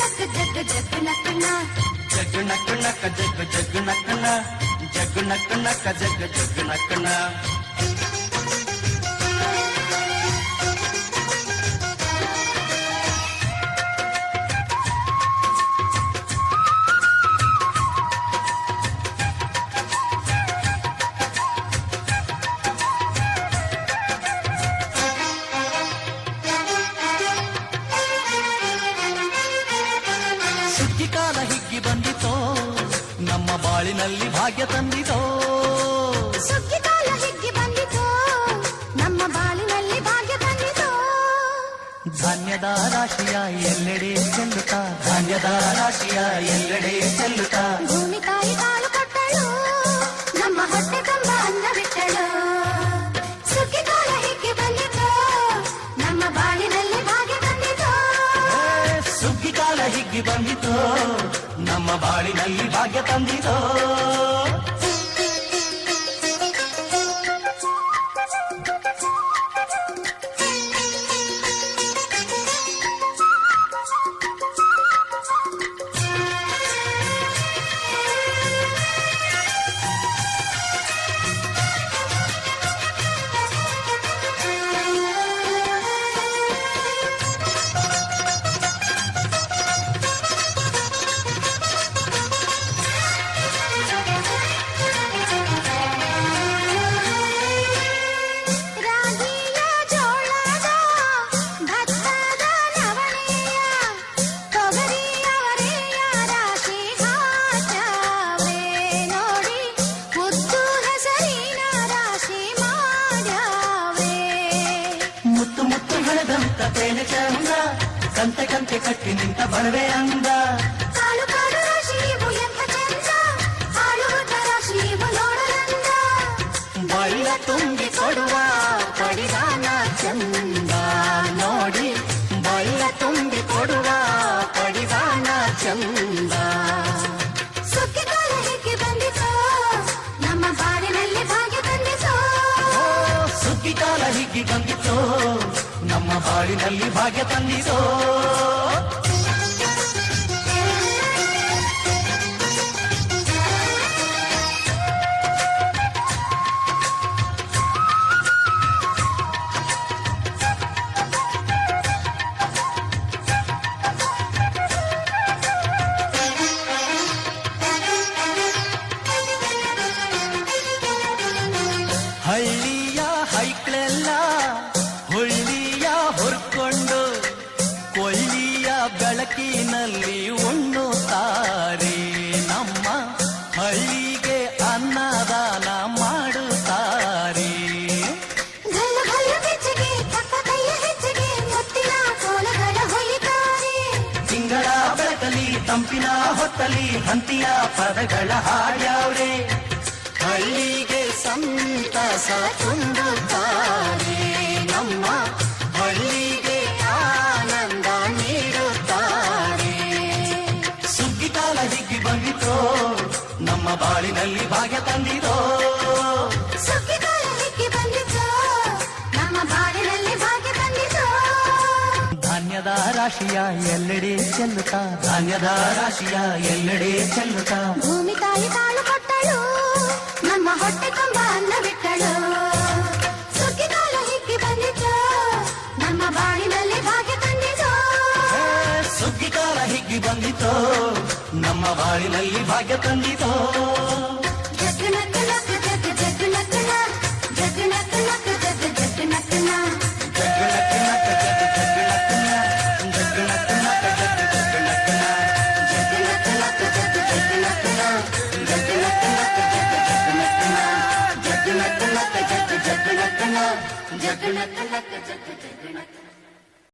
నక్క జగ్గ జగ్గ నక్కన. జగ్గు నక్క నక్క జగ్గ జగ్గు నక్కన. జగ్గు నక్క జగ్గు నక్కన. ಸುಗ್ಗಿ ಕಾಲ ಹಿಗ್ಗಿ ಬಂದಿತೋ ನಮ್ಮ ಬಾಳಿನಲ್ಲಿ ಭಾಗ್ಯ ತಂದಿತೋ. ಸುಗ್ಗಿ ಕಾಲ ಹಿಗ್ಗಿ ಬಂದಿತೋ ನಮ್ಮ ಬಾಳಿನಲ್ಲಿ ಭಾಗ್ಯ ತಂದಿತೋ. ಧಾನ್ಯದ ರಾಶಿಯ ಎಲ್ಲೆಡೆ ಚೆಲ್ಲುತ್ತಾ ಧಾನ್ಯದ ರಾಶಿಯ ಎಲ್ಲೆಡೆ ಚೆಲ್ಲುತ್ತಾ. ಬಂದಿತೋ ನಮ್ಮ ಬಾಳಿನಲ್ಲಿ ಭಾಗ್ಯ ತಂದಿತೋ. ತೇನೆ ಚಂದ ಕಂತೆ ಕಂತೆ ಕಟ್ಟಿ ನಿಂತ ಬಣವೆ ಅಂದ ಕಾಳು ಕಾಳು ರಾಶಿ ಕಾಲ ಹಿಗ್ಗಿ ಬಂದಿತೋ ನಮ್ಮ ಬಾಳಿನಲ್ಲಿ ಭಾಗ್ಯ ತಂದಿತೋ ಬೆಳಕಿನಲ್ಲಿ ಉಣ್ಣುತ್ತಾರೆ. ನಮ್ಮ ಹಳ್ಳಿಗೆ ಅನ್ನದಾನ ಮಾಡುತ್ತಾರೆ. ತಿಂಗಳ ಬೆಳಕಲಿ ತಂಪಿನ ಹೊತ್ತಲಿ ಹಂತಿಯ ಪದಗಳ ಹಾಡ್ಯಾವ್ರೆ ಹಳ್ಳಿಗೆ ಸಂತಸ ತುಂಬುತ್ತಾರೆ. ನಮ್ಮ ನಮ್ಮ ಬಾಳಿನಲ್ಲಿ ಭಾಗ್ಯ ಬಂದಿತು ಧಾನ್ಯದ ರಾಶಿಯ ಎಲ್ಲೆಡೆ ಚೆಲ್ಲುತ್ತಾ ಧಾನ್ಯದ ರಾಶಿಯ ಎಲ್ಲೆಡೆ ಚೆಲ್ಲುತ್ತಾ. ಭೂಮಿ ತಾಯಿ ತಾಳು ಕೊಟ್ಟಳು ನಮ್ಮ ಹೊಟ್ಟೆ ತುಂಬ ಅನ್ನ ಬಿಟ್ಟಳು. ನಮ್ಮ ಬಾಳಿನಲ್ಲಿ ಭಾಗ್ಯ ತಂದಿತೋ ಜಗ್ ನಕ್ ನಕ್ ಜಗ್ ಜಗ್ ನಕ್ಕನ